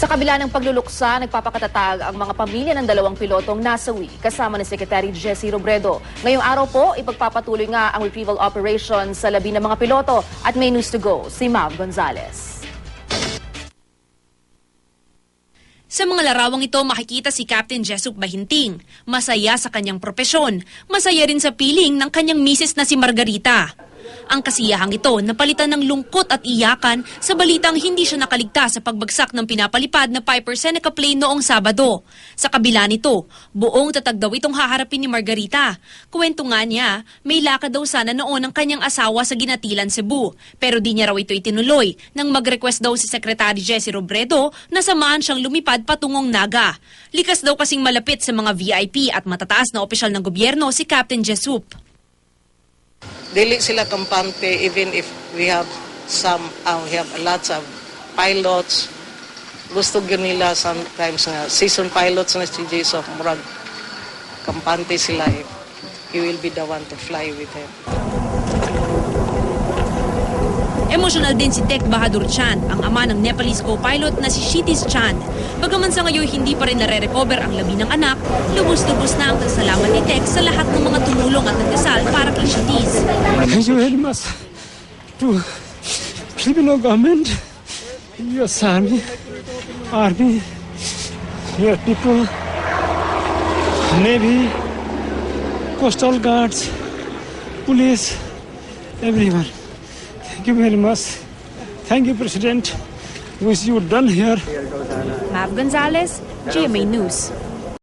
Sa kabila ng pagluluksa, nagpapakatatag ang mga pamilya ng dalawang pilotong nasawi kasama ni Secretary Jesse Robredo. Ngayong araw po, ipagpapatuloy nga ang retrieval operation sa labi ng mga piloto at may news to go, si Mav Gonzalez. Sa mga larawang ito, makikita si Captain Jesup Bahinting. Masaya sa kanyang propesyon. Masaya rin sa piling ng kanyang misis na si Margarita. Ang kasiyahang ito napalitan ng lungkot at iyakan sa balitang hindi siya nakaligtas sa pagbagsak ng pinapalipad na Piper Seneca plane noong Sabado. Sa kabila nito, buong tatag daw itong haharapin ni Margarita. Kwento nga niya, may lakad daw sana noon ang kanyang asawa sa Ginatilan, Cebu. Pero di niya raw ito itinuloy nang mag-request daw si Secretary Jesse Robredo na samahan siyang lumipad patungong Naga. Likas daw kasing malapit sa mga VIP at matataas na opisyal ng gobyerno si Captain Jesup. Dili sila kampante even if we have some uh, we have lots of pilots. Gusto gyud nila sometimes nga season pilots na si Jason murag kampante sila if he will be the one to fly with him. Emosyonal din si Tek Bahadur Chan, ang ama ng Nepalese co-pilot na si Shitis Chan. Bagaman sa ngayon hindi pa rin nare-recover ang labi ng anak, lubos-lubos na ang kasalamat ni Tek sa lahat ng Thank you very much to Filipino government, US Army, Army, your people, Navy, Coastal Guards, Police, everyone. Thank you very much. Thank you, President, which you done here. Mav Gonzalez, GMA News.